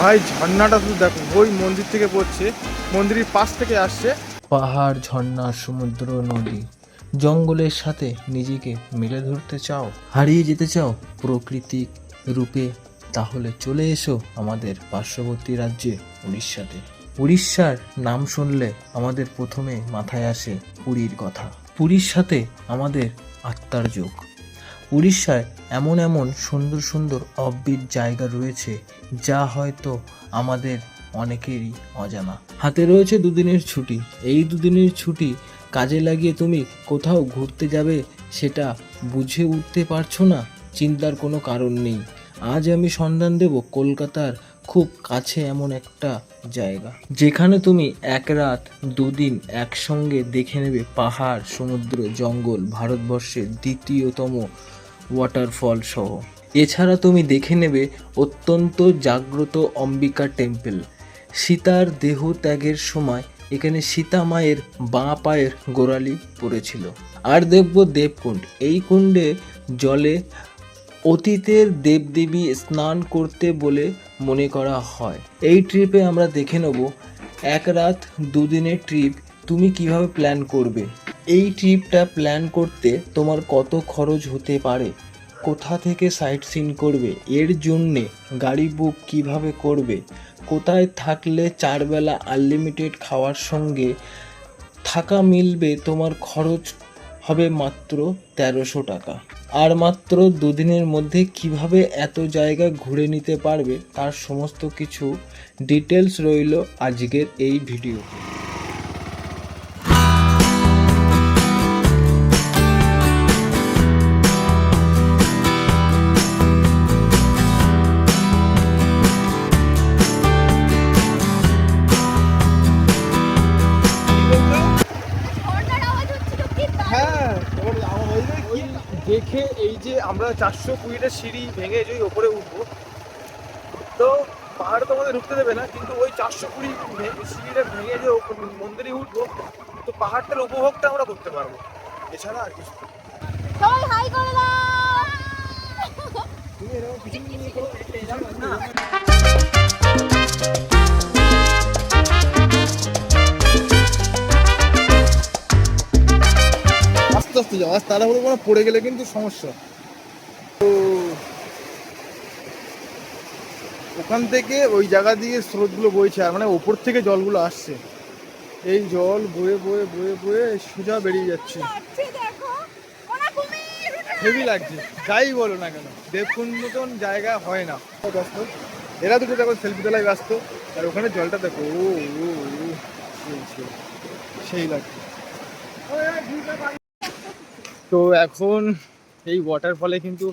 ভাই, ঝর্ণাটা শুধু দেখো, ওই মন্দির থেকে পড়ছে, মন্দিরের পাশ থেকে আসছে। পাহাড়, ঝর্ণা, সমুদ্র, নদী, জঙ্গলের সাথে নিজেকে মেলে ধরতে চাও, হারিয়ে যেতে চাও প্রকৃতিক রূপে, তাহলে চলে এসো আমাদের পার্শ্ববর্তী রাজ্যে, উড়িষ্যাতে। উড়িষ্যার নাম শুনলে আমাদের প্রথমে মাথায় আসে পুরীর কথা। পুরীর সাথে আমাদের আত্মার যোগ। উড়িষ্যায় এমন এমন সুন্দর সুন্দর অব্বিট জায়গা রয়েছে যা হয়তো আমাদের অনেকেরই অজানা। হাতে রয়েছে দুদিনের ছুটি। এই দুদিনের ছুটি কাজে লাগিয়ে তুমি কোথাও ঘুরতে যাবে সেটা বুঝে উঠতে পারছ না? চিন্তার কোনো কারণ নেই। আজ আমি সন্ধান দেব কলকাতার খুব কাছে এমন একটা জায়গা। যেখানে তুমি এক রাত দুদিন একসঙ্গে দেখে নেবে পাহাড়, সমুদ্র, জঙ্গল, ভারতবর্ষের দ্বিতীয়তম ওয়াটারফল সহ। এছাড়া তুমি দেখে নেবে অত্যন্ত জাগ্রত অম্বিকা টেম্পল। সীতার দেহ ত্যাগের সময় এখানে সীতা মায়ের বাঁ পায়ের গোড়ালি পড়েছিল। আর দেখব দেবকুণ্ড। এই কুণ্ডে জলে অতীতের দেবদেবী স্নান করতে বলে মনে করা হয়। এই ট্রিপে আমরা দেখে নেব, এক রাত দুদিনের ট্রিপ তুমি কীভাবে প্ল্যান করবে? এই ট্রিপটা প্ল্যান করতে তোমার কত খরচ হতে পারে? কোথা থেকে সাইট সিন করবে? এর জন্যে গাড়ি বুক কীভাবে করবে? কোথায় থাকলে চারবেলা আনলিমিটেড খাওয়ার সঙ্গে থাকা মিলবে? তোমার খরচ হবে মাত্র তেরোশো টাকা। আর মাত্র দুদিনের মধ্যে কীভাবে এত জায়গা ঘুরে নিতে পারবে? তার সমস্ত কিছু ডিটেলস রইল আজকের এই ভিডিওতে আমরা চারশো কুড়িটা সিঁড়ি ভেঙে যে ওপরে উঠবো তো পাহাড় তো আমাদের ঢুকতে দেবে না কিন্তু ওই চারশো কুড়ি সিঁড়িটা ভেঙে যে মন্দিরে উঠবো তো পাহাড়টার উপভোগটা আমরা করতে পারব। এছাড়া আর কিছু না। সবাই হাই করে দাও! তুমি এরকম পিছন নিয়ে করো, আস্তে আস্তে যাও। আর তাড়াহুড়ো করে পড়ে গেলে কিন্তু সমস্যা। ওখান থেকে ওই জায়গা দিয়ে স্রোতগুলো বইছে আর মানে ওপর থেকে জলগুলো আসছে। এই জল বয়ে বয়ে বয়ে বয়ে সোজা বেরিয়ে যাচ্ছে। হেভি লাগছে। যাই বলো না কেন দেবকুণ্ড মতন জায়গা হয় না। ব্যস্ত। এরা দুটো দেখো সেলফি তোলায় ব্যস্ত। আর ওখানে জলটা দেখো ও ও সেই লাগছে। তো এখন এই ওয়াটারফলে কিন্তু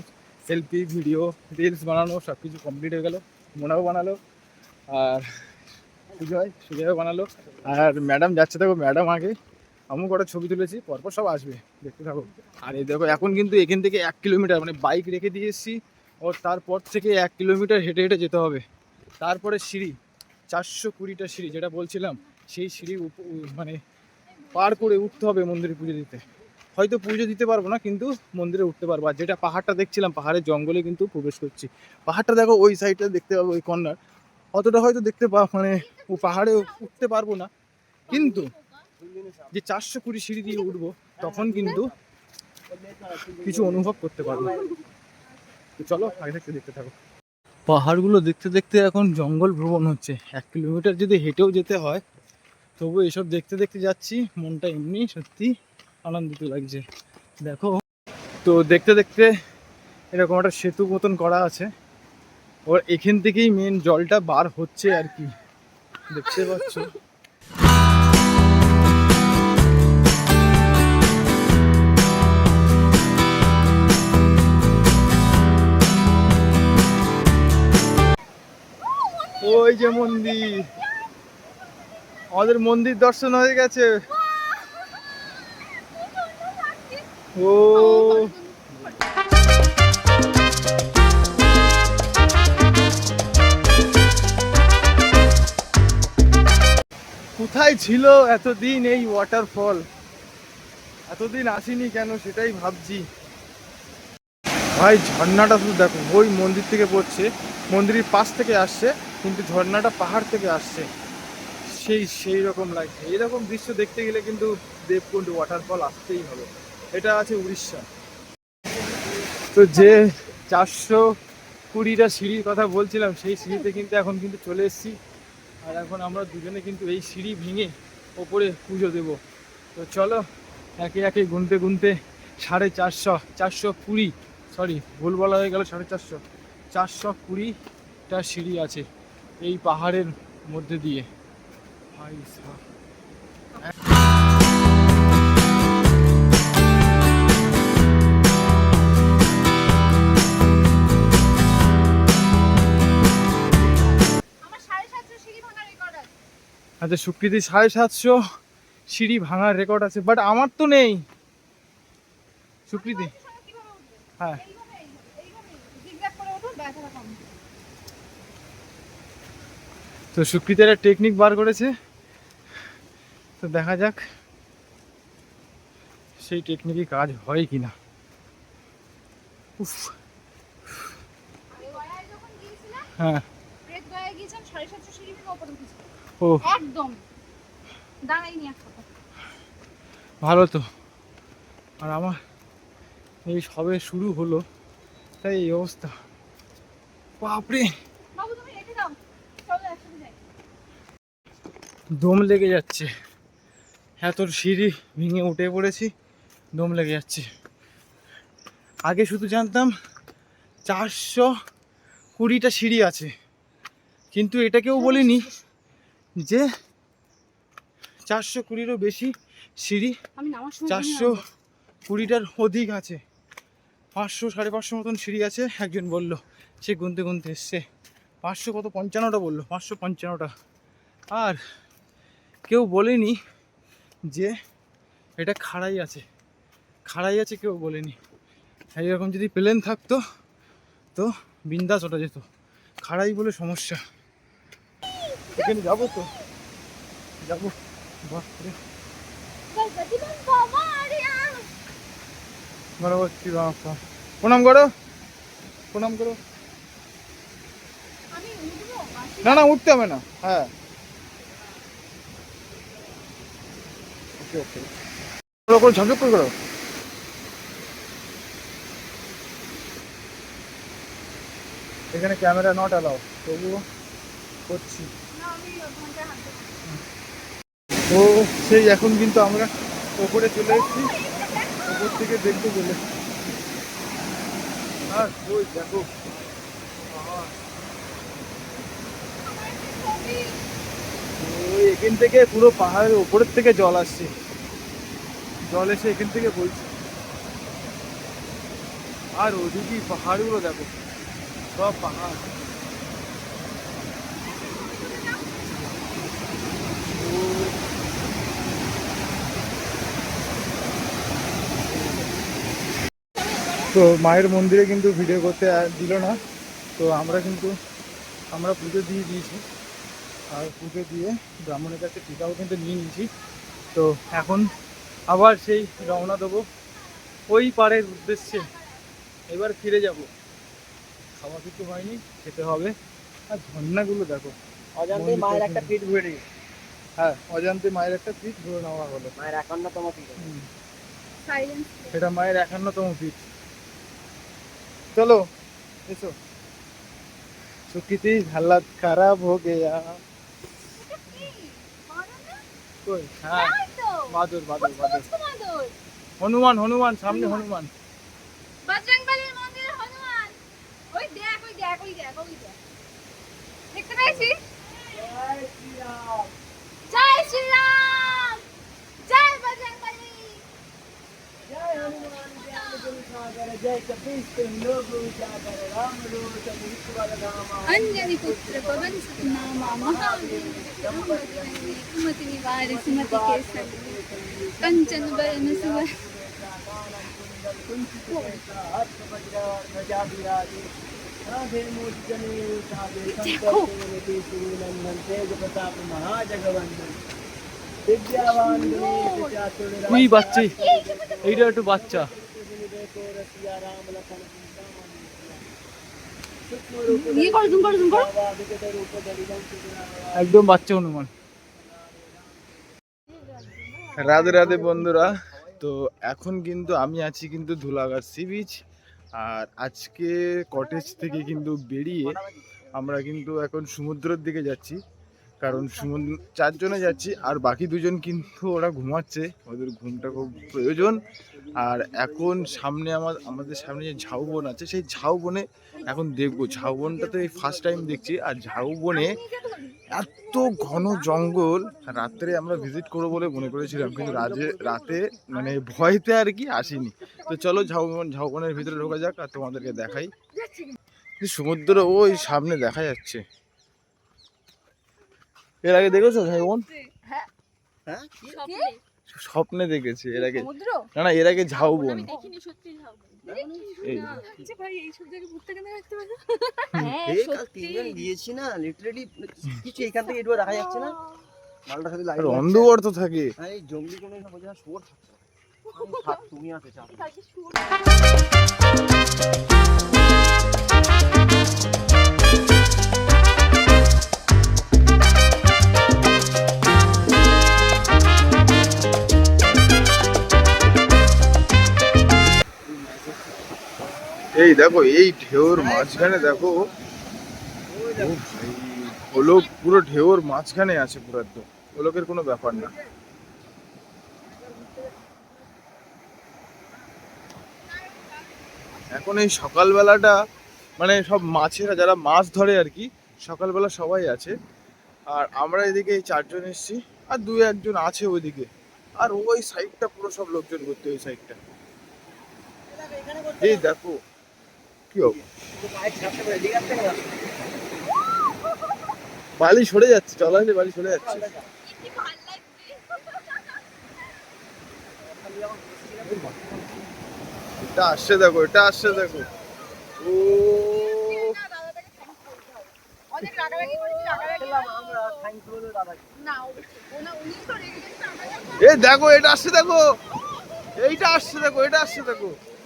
সেলফি ভিডিও রিলস বানানো সব কিছু কমপ্লিট হয়ে গেল। মোনাও বানালো, আর সুজয়, সুজয়ও বানালো। আর ম্যাডাম যাচ্ছে দেখো ম্যাডাম আগে আমিও কটা ছবি তুলেছি, পরপর সব আসবে, দেখতে থাকো। আর এই দেখো, এখন কিন্তু এখান থেকে এক কিলোমিটার মানে বাইক রেখে দিয়ে এসেছি, ও তারপর থেকে এক কিলোমিটার হেঁটে হেঁটে যেতে হবে। তারপরে সিঁড়ি, চারশো কুড়িটা সিঁড়ি, যেটা বলছিলাম, সেই সিঁড়ি মানে পার করে উঠতে হবে মন্দিরে পুজো দিতে। হয়তো পুজো দিতে পারব না, কিন্তু মন্দিরে উঠতে পারব। আর যেটা পাহাড়টা দেখছিলাম, পাহাড়ের জঙ্গলে কিন্তু প্রবেশ করছি। পাহাড়টা দেখো, ওই সাইডটা দেখতে পাবো, ওই কর্নার অতটা হয়তো দেখতে পা মানে পাহাড়ে উঠতে পারব না। কিন্তু যে চারশো কুড়ি সিঁড়ি দিয়ে উঠবো, তখন কিন্তু কিছু অনুভব করতে পারব। চলো, আগে থেকে দেখতে থাকো। পাহাড়গুলো দেখতে দেখতে এখন জঙ্গল ভ্রমণ হচ্ছে। এক কিলোমিটার যদি হেঁটেও যেতে হয় তবু এসব দেখতে দেখতে যাচ্ছি, মনটা এমনি সত্যি আনন্দিত লাগছে। দেখো। তো দেখতে দেখতে এরকম একটা সেতু মতন করা আছে। ওর এখান থেকেই মেন জলটা বার হচ্ছে আর কি। দেখতে পাচ্ছ? ওই যে মন্দির। আমাদের মন্দির দর্শন হয়ে গেছে। ও কোথায় ছিল এতদিন এই ওয়াটারফল এতদিন আসিনি কেন সেটাই ভাবছি। ভাই, ঝর্ণাটা শুধু দেখো, ওই মন্দির থেকে পড়ছে, মন্দিরের পাশ থেকে আসছে, কিন্তু ঝর্ণাটা পাহাড় থেকে আসছে। সেই সেই রকম লাগছে। এরকম দৃশ্য দেখতে গেলে কিন্তু দেবকুণ্ড ওয়াটারফল আসতেই হবে। এটা আছে উড়িষ্যা। তো যে চারশো কুড়িটা সিঁড়ির কথা বলছিলাম, সেই সিঁড়িতে কিন্তু এখন কিন্তু চলে এসেছি। আর এখন আমরা দুজনে কিন্তু এই সিঁড়ি ভেঙে ওপরে পুজো দেব। তো চলো, একে একে গুনতে গুনতে সাড়ে চারশো চারশো কুড়ি সরি ভুল বলা হয়ে গেল, সাড়ে চারশো চারশো কুড়িটা সিঁড়ি আছে এই পাহাড়ের মধ্যে দিয়ে। ভাই আচ্ছা সুকৃতি সাড়ে সাতশো, সিঁড়ি ভাঙার রেকর্ড আছে বাট আমার তো নেই। সুকৃতি হ্যাঁ। তো সুকৃতি একটা টেকনিক বার করেছে। তো দেখা যাক সেই টেকনিকে কাজ হয় কি না উফ। হ্যাঁ ব্রেক গয়ায় গিয়েছিলাম সাড়ে সাতশো সিঁড়ি থেকে ওপরে উঠেছিলাম ও। একদম। দাঁড়াইনি এক ভালো তো। আর আমার এই সবে শুরু হলো তাই এই অবস্থা। বাপরে! দম লেগে যাচ্ছে। এত সিঁড়ি ভেঙে উঠে পড়েছি দম লেগে যাচ্ছে। আগে শুধু জানতাম চারশো কুড়িটা সিঁড়ি আছে। কিন্তু এটাকেও বলিনি যে চারশো কুড়িরও বেশি সিঁড়ি চারশো কুড়িটার অধিক আছে। পাঁচশো সাড়ে পাঁচশো মতন সিঁড়ি আছে একজন বলল সে গুনতে গুনতে এসছে। পাঁচশো কত? পঞ্চান্নটা বলল পাঁচশো পঞ্চান্নটা। আর কেউ বলেনি যে এটা খাড়াই আছে। খাড়াই আছে কেউ বলেনি। এইরকম যদি প্লেন থাকতো তো বিন্দাস ওটা যেত। খাড়াই বলে সমস্যা। এখানে যাব তো। যাব। বাপরে প্রণাম করো। প্রণাম করো। না না, উঠতে হবে না। হ্যাঁ। ওকে ওকে। করো ঝকঝক করে করো। এখানে ক্যামেরা নট অ্যালাউ তবুও করছি। তো সেই এখন কিন্তু আমরা ওপরে চলে এসেছি। ওপর থেকে দেখব বলে আর ওই দেখো। এখান থেকে পুরো পাহাড়ের উপরের থেকে জল আসছে। জল এসে এখান থেকে বলছে আর ওদিকে পাহাড়গুলো দেখো। সব পাহাড়। তো মায়ের মন্দিরে কিন্তু ভিডিও করতে দিল না। তো আমরা কিন্তু আমরা পুজো দিয়ে দিয়েছি। আর পুজো দিয়ে ব্রাহ্মণের কাছে টিকাও কিন্তু নিয়ে নিয়েছি। তো এখন আবার সেই রওনা দেবো। ওই পাড়ের উদ্দেশ্যে এবার ফিরে যাব। খাওয়া কিছু হয়নি খেতে হবে। আর ঝর্ণাগুলো দেখো। অজান্তে মায়ের একটা পিঠ ঘুরে হ্যাঁ অজান্তে মায়ের একটা পিঠ ধরে নেওয়া হলো। মায়ের একান্নতম পিঠ। এটা মায়ের একান্নতম পিঠ। চলো এসো। সুকৃতি হালাত খারাপ হো গেয়া। কই? হ্যাঁ বাদর বাদর বাদর। হনুমান হনুমান সামনে হনুমান। বজরংবলীর মন্দিরে হনুমান। ওই দেখ ওই দেখ ওই দেখ ওই দেখ। দেখতে পেয়েছিস? জয় শ্রীরাম। জয় जय हनुमान जय अंजनी पुत्र पवन सुखनामा कुमति निवार सुमति के संग महाजगवंदन তুই বাচ্চা। এইটা একটু বাচ্চা। একদম বাচ্চা হনুমান রাধে রাধে বন্ধুরা। তো এখন কিন্তু আমি আছি কিন্তু ধুলাঘাট সি বিচ। আর আজকে কটেজ থেকে কিন্তু বেরিয়ে আমরা কিন্তু এখন সমুদ্রের দিকে যাচ্ছি। কারণ সমুদ্র চারজনে যাচ্ছি আর বাকি দুজন কিন্তু ওরা ঘুমাচ্ছে। ওদের ঘুমটা খুব প্রয়োজন। আর এখন সামনে আমার আমাদের সামনে যে ঝাউবন আছে সেই ঝাউবনে এখন দেখব। ঝাউবনটা তো এই ফার্স্ট টাইম দেখছি। আর ঝাউবনে এত ঘন জঙ্গল রাত্রে আমরা ভিজিট করব বলে মনে করেছিলাম। কিন্তু রাজে রাতে মানে ভয়তে আর কি আসিনি। তো চলো ঝাউবন ঝাউবনের ভিতরে ঢোকা যাক আর তোমাদেরকে দেখাই। সমুদ্র ওই সামনে দেখা যাচ্ছে। এর আগে দেখেছ ঝাউবন হ্যাঁ স্বপ্নে দেখেছি এর আগে সমুদ্র না না এর আগে ঝাউবন আমি দেখিনি সত্যি যাব এই আচ্ছা ভাই এইসব জায়গায় ঘুরতে কেন এই দেখো, এই ঢেউর মাঝখানে দেখো। ওলোক পুরো ঢেউর মাঝখানে আছে পুরো একদম। ওলোকের কোনো ব্যাপার না। এখন এই সকালবেলাটা মানে সব মাছেরা, যারা মাছ ধরে আর কি, সকালবেলা সবাই আছে। আর আমরা এদিকে এই চারজন এসছি, আর দু একজন আছে ওইদিকে। আর ওই সাইডটা পুরো সব লোকজন ঘুরতে, ওই সাইডটা এই দেখো কি হবে? বালি সরে যাচ্ছে, চলা হলে বালি সরে যাচ্ছে। এটা আসছে দেখো, এটা আসছে দেখো। ও। অনেক রাগারাগি করেছি রাগারাগি আমরা থ্যাংক ইউ বলে দাদা না ওনা উনি তো রেগে গেছে আমরা এ দেখো, এটা আসছে দেখো। এইটা আসছে দেখো, এটা আসছে দেখো। এই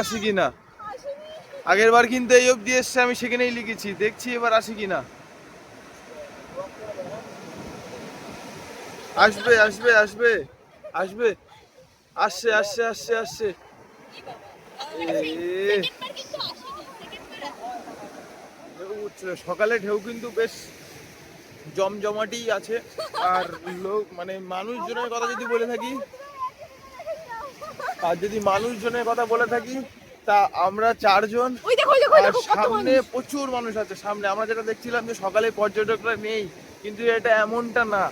আসি কি না আগের বার কিন্তু এই অবধি এসছে আমি সেখানেই লিখেছি। দেখছি এবার আসি কি না আসবে আসবে আসবে আসবে। আসছে আসছে আসছে আসছে। সকালে ঢেউ কিন্তু বেশ জমজমাটি আছে। আর লোক মানে মানুষজনের কথা যদি বলে থাকি আর যদি মানুষজনের কথা বলে থাকি তা আমরা চারজন আর সামনে প্রচুর মানুষ আছে সামনে। আমরা যেটা দেখছিলাম যে সকালে পর্যটকরা নেই কিন্তু এটা এমনটা না।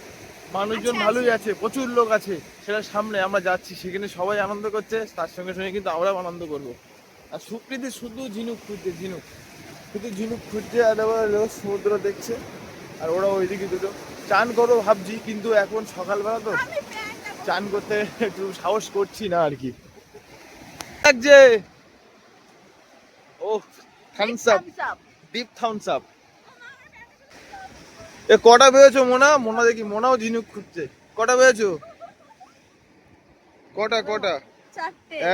মানুষজন আচ্ছা, ভালোই আছে প্রচুর লোক আছে সেটা সামনে আমরা যাচ্ছি সেখানে সবাই আনন্দ করছে তার সঙ্গে সঙ্গে কিন্তু আমরাও আনন্দ করব। আর সুকৃতি শুধু ঝিনুক খুঁজছে ঝিনুক। শুধু ঝিনুক খুঁজছে আর আবার লোক সমুদ্র দেখছে। আর ওরা ওইদিকে দুটো। চান করো ভাবছি কিন্তু এখন সকালবেলা তো চান করতে একটু সাহস করছি না আর কি। লাগছে ও Thums Up dip Thums Up এ কটা পেয়েছ মোনা? মোনা দেখি মোনাও ঝিনুক খুঁজছে। কটা পেয়েছ কটা কটা?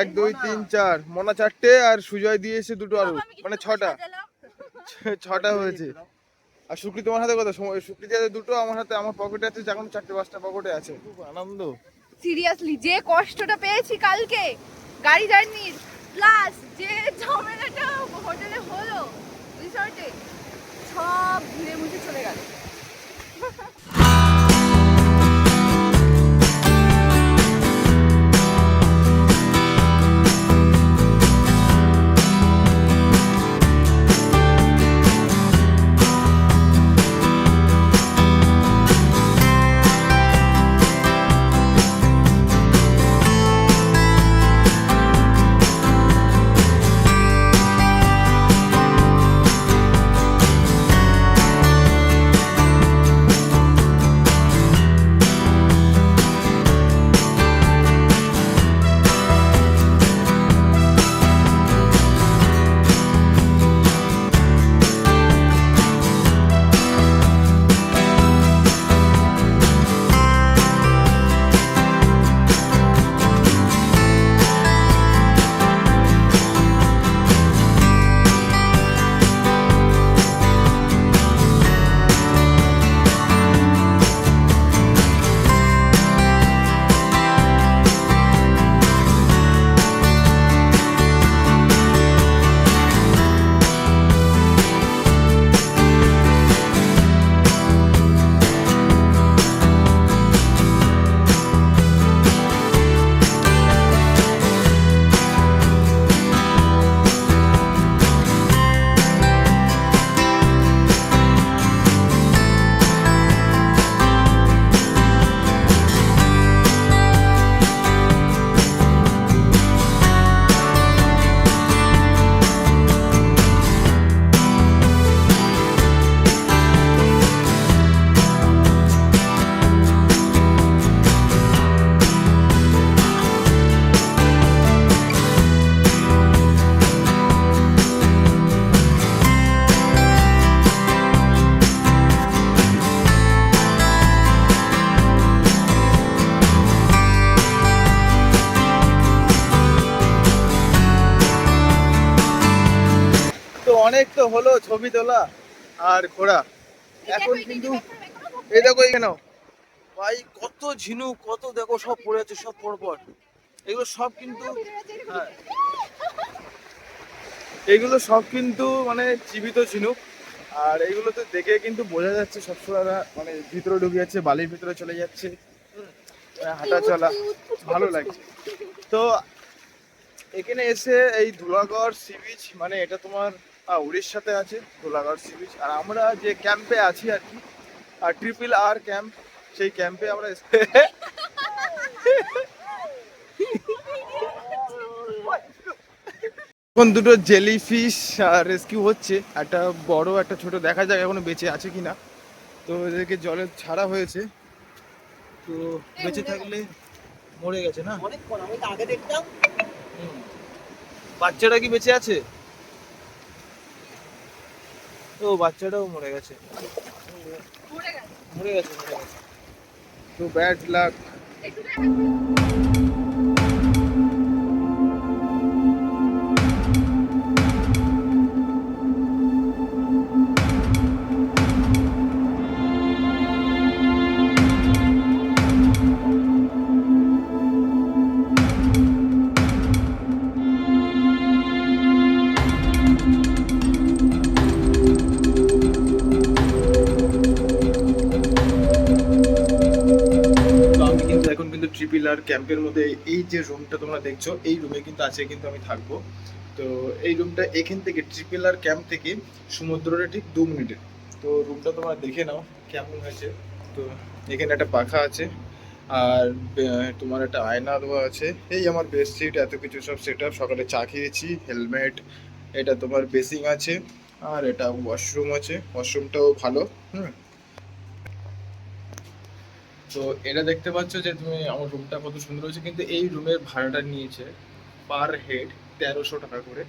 এক দুই তিন চার। মোনা চারটে আর সুজয় দিয়েছে দুটো আরও মানে ছটা। ছটা হয়েছে। আর শুক্রি তোমার হাতে কথা সময় শুক্রি হাতে দুটো আমার হাতে আমার পকেটে আছে এখন চারটে পাঁচটা পকেটে আছে। খুব আনন্দ। সিরিয়াসলি যে কষ্টটা পেয়েছি কালকে গাড়ি জার্নির প্লাস যে ঝামেলাটা হোটেলে হলো রিসর্টে সব ধীরে মুছে চলে গেল। অনেক তো হলো ছবি তোলা আর ঘোরা। এখন কিন্তু এই দেখো কেন ভাই কত ঝিনুক কত দেখো সব পড়ে আছে সব পর পর এগুলো সব কিন্তু হ্যাঁ। এগুলো সব কিন্তু মানে জীবিত ঝিনুক। আর এইগুলোতে দেখে কিন্তু বোঝা যাচ্ছে সবসময় মানে ভিতরে ঢুকে যাচ্ছে বালির ভিতরে চলে যাচ্ছে। মানে হাঁটা চলা ভালো লাগছে। তো এখানে এসে এই ধুলাগড় সি বিচ মানে এটা তোমার উড়িষ্যাতে আছে ধুলাগড় সি বিচ আর আমরা যে ক্যাম্পে আছি আর কি আর ট্রিপল আর ক্যাম্প সেই ক্যাম্পে আমরা এখন দুটো জেলি ফিশ রেস্কিউ হচ্ছে। একটা বড় একটা ছোট দেখা যাক এখনও বেঁচে আছে কিনা। তো এদেরকে জলে ছাড়া হয়েছে। তো বেঁচে থাকলে মরে গেছে না। বাচ্চাটা কি বেঁচে আছে? ও বাচ্চাটাও মরে গেছে। মরে গেছে মরে গেছে। তো ব্যাড লাক ক্যাম্পের মধ্যে এই যে রুমটা তোমরা দেখছ, এই রুমে কিন্তু আছে কিন্তু আমি থাকব। তো এই রুমটা এখান থেকে ট্রিপল আর ক্যাম্প থেকে সমুদ্রটা ঠিক দু মিনিটে। তো রুমটা তোমরা দেখে নাও কেমন হয়েছে। তো এখানে একটা পাখা আছে, আর তোমার একটা আয়না দেওয়া আছে। এই আমার বেডশিট এত কিছু সব সেট আপ সকালে চা খেয়েছি হেলমেট এটা তোমার বেসিং আছে, আর এটা ওয়াশরুম আছে। ওয়াশরুমটাও ভালো, হুম। তো এটা দেখতে পাচ্ছ যে তুমি আমার রুমটা কত সুন্দর হয়েছে, কিন্তু এই রুমের ভাড়াটা নিয়েছে পার হেড তেরোশো টাকা করে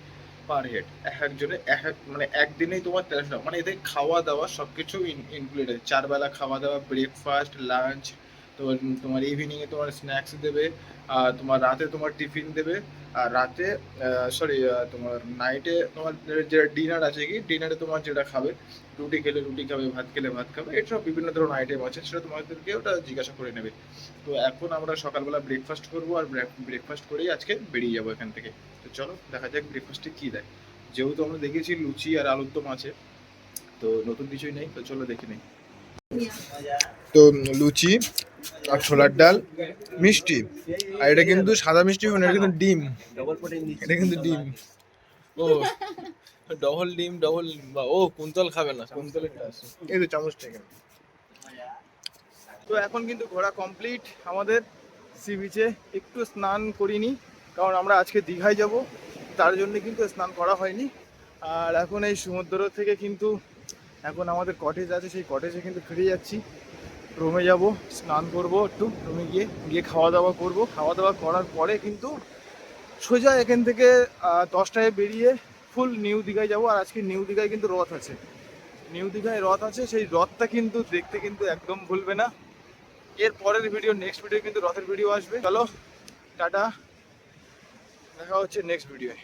পার হেড এক একজনে, এক এক মানে একদিনেই তোমার তেরোশো টাকা মানে এদের খাওয়া দাওয়া সবকিছু ইনক্লুডেড চার বেলা খাওয়া দাওয়া ব্রেকফাস্ট লাঞ্চ তো তোমার ইভিনিংয়ে তোমার স্ন্যাক্স দেবে আর তোমার রাতে তোমার টিফিন দেবে আর রাতে সরি তোমার নাইটে তোমার যে ডিনার আছে কি ডিনারে তোমার যেটা খাবে রুটি খেলে রুটি খাবে ভাত খেলে ভাত খাবে এসব বিভিন্ন ধরনের আইটেম আছে সেটা তোমাদেরকে ওটা জিজ্ঞাসা করে নেবে। তো এখন আমরা সকালবেলা ব্রেকফাস্ট করব আর ব্রেকফাস্ট করেই আজকে বেরিয়ে যাব এখান থেকে। তো চলো দেখা যাক ব্রেকফাস্টে কী দেয়। যেহেতু আমরা দেখেছি লুচি আর আলুর দম আছে তো নতুন কিছুই নেই তো চলো দেখে নেই। তো লুচি আর ছোলার ডাল মিষ্টি। আর এটা কিন্তু সাদা মিষ্টি হয় না এটা কিন্তু ডিম। এটা কিন্তু ডিম। ও ডবল ডিম ডবল ও কুন্তল খাবে না। কুন্তল এই তো চামচটা এখানে। তো এখন কিন্তু ঘোরা কমপ্লিট আমাদের সি বিচে একটু স্নান করিনি কারণ আমরা আজকে দীঘায় যাব। তার জন্য কিন্তু স্নান করা হয়নি। আর এখন এই সমুদ্র থেকে কিন্তু এখন আমাদের কটেজ আছে সেই কটেজে কিন্তু ফিরে যাচ্ছি। রুমে যাব, স্নান করব একটু, রুমে গিয়ে গিয়ে খাওয়া দাওয়া করব। খাওয়া দাওয়া করার পরে কিন্তু সোজা এখান থেকে দশটায় বেরিয়ে ফুল নিউ দীঘায় যাব। আর আজকে নিউ দীঘায় কিন্তু রথ আছে। নিউ দীঘায় রথ আছে, সেই রথটা কিন্তু দেখতে কিন্তু একদম ভুলবে না। এর পরের ভিডিও নেক্সট ভিডিও কিন্তু রথের ভিডিও আসবে। চলো, টাটা। দেখা হচ্ছে নেক্সট ভিডিওয়ে